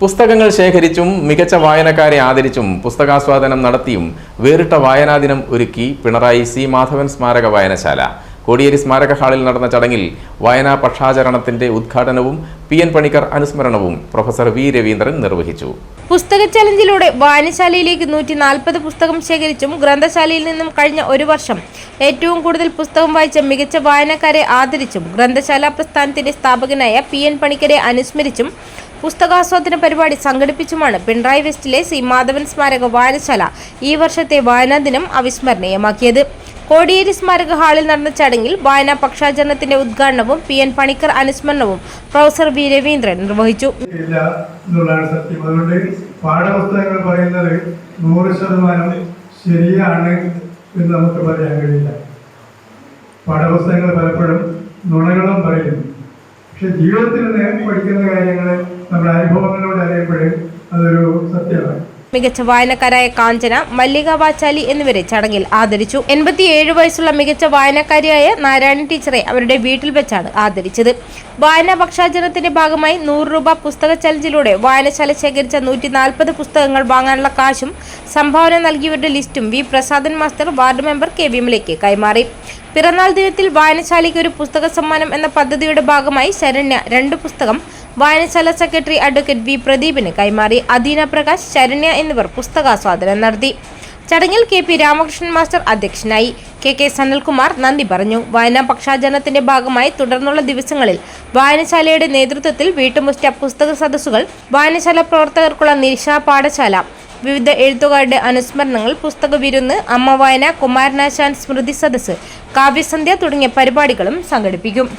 പുസ്തകങ്ങൾ ശേഖരിച്ചും മികച്ച വായനക്കാരെ ആദരിച്ചും പുസ്തകാസ്വാദനം നടത്തിയും വേറിട്ട വായനാദിനം ഒരുക്കി പിണറായി സി മാധവൻ സ്മാരക വായനശാല. കോടിയേരി സ്മാരക ഹാളിൽ നടന്ന ചടങ്ങിൽ വായനാ പക്ഷാചരണത്തിന്റെ ഉദ്ഘാടനവും പി എൻ പണിക്കർ അനുസ്മരണവും പ്രൊഫസർ വി രവീന്ദ്രൻ നിർവഹിച്ചു. പുസ്തക ചലഞ്ചിലൂടെ വായനശാലയിലേക്ക് നൂറ്റി നാൽപ്പത് പുസ്തകം ശേഖരിച്ചും ഗ്രന്ഥശാലയിൽ നിന്നും കഴിഞ്ഞ ഒരു വർഷം ഏറ്റവും കൂടുതൽ പുസ്തകം വായിച്ച മികച്ച വായനക്കാരെ ആദരിച്ചും ഗ്രന്ഥശാല പ്രസ്ഥാനത്തിന്റെ സ്ഥാപകനായ പി എൻ പണിക്കരെ അനുസ്മരിച്ചും പുസ്തകാസ്വാദന പരിപാടി സംഘടിപ്പിച്ചുമാണ് പിണറായി വെസ്റ്റിലെ സി മാധവൻ സ്മാരക വായനശാല ഈ വർഷത്തെ വായനാ ദിനം അവിസ്മരണീയമാക്കിയത്. കോടിയേരി സ്മാരക ഹാളിൽ നടന്ന ചടങ്ങിൽ വായനാ പക്ഷാചരണത്തിന്റെ ഉദ്ഘാടനവും പി എൻ പണിക്കർ അനുസ്മരണവും പ്രൊഫസർ വി രവീന്ദ്രൻ നിർവഹിച്ചു. പാഠപുസ്തകങ്ങൾ പറയുന്നത് നൂറ് ശതമാനം ശരിയാണ് എന്ന് നമുക്ക് പറയാൻ കഴിയില്ല. പാഠപുസ്തകങ്ങൾ പലപ്പോഴും നുണകളും പറയുന്നു പക്ഷെ ജീവിതത്തിൽ നിന്ന് പഠിക്കുന്ന കാര്യങ്ങൾ നമ്മുടെ അനുഭവങ്ങളിലൂടെ അറിയപ്പെടും. അതൊരു സത്യമാണ്. മികച്ച വായനക്കാരായ കാഞ്ചന മല്ലിക വാച്ചാലി എന്നിവരെ ചടങ്ങിൽ ആദരിച്ചു. എൺപത്തിയേഴ് വയസ്സുള്ള മികച്ച വായനക്കാരിയായ നാരായണൻ ടീച്ചറെ അവരുടെ വീട്ടിൽ വെച്ചാണ് ആദരിച്ചത്. വായനാ പക്ഷാചരണത്തിന്റെ ഭാഗമായി നൂറ് രൂപ പുസ്തക ചലഞ്ചിലൂടെ വായനശാല ശേഖരിച്ച നൂറ്റി നാൽപ്പത് പുസ്തകങ്ങൾ വാങ്ങാനുള്ള കാശും സംഭാവന നൽകിയവരുടെ ലിസ്റ്റും V Prasadan master ward member K വിമലയ്ക്ക് കൈമാറി. പിറന്നാൾ ദിനത്തിൽ വായനശാലയ്ക്ക് ഒരു പുസ്തക സമ്മാനം എന്ന പദ്ധതിയുടെ ഭാഗമായി ശരണ്യ രണ്ട് പുസ്തകം വായനശാല സെക്രട്ടറി അഡ്വക്കേറ്റ് വി പ്രദീപിന് കൈമാറി അദീന പ്രകാശ് ശരണ്യ എന്നിവർ പുസ്തകാസ്വാദനം നടത്തി. ചടങ്ങിൽ കെ പി രാമകൃഷ്ണൻ മാസ്റ്റർ അധ്യക്ഷനായി. കെ കെ സനൽകുമാർ നന്ദി പറഞ്ഞു. വായനാ പക്ഷാചരണത്തിന്റെ ഭാഗമായി തുടർന്നുള്ള ദിവസങ്ങളിൽ വായനശാലയുടെ നേതൃത്വത്തിൽ വീട്ടുമുറ്റ പുസ്തക സദസ്സുകൾ വായനശാല പ്രവർത്തകർക്കുള്ള നിരീക്ഷണ പാഠശാല വിവിധ എഴുത്തുകാരുടെ അനുസ്മരണങ്ങൾ പുസ്തക വിരുന്ന് അമ്മ വായന കുമാരനാശാൻ സ്മൃതി സദസ്സ് കാവ്യസന്ധ്യ തുടങ്ങിയ പരിപാടികളും സംഘടിപ്പിക്കും.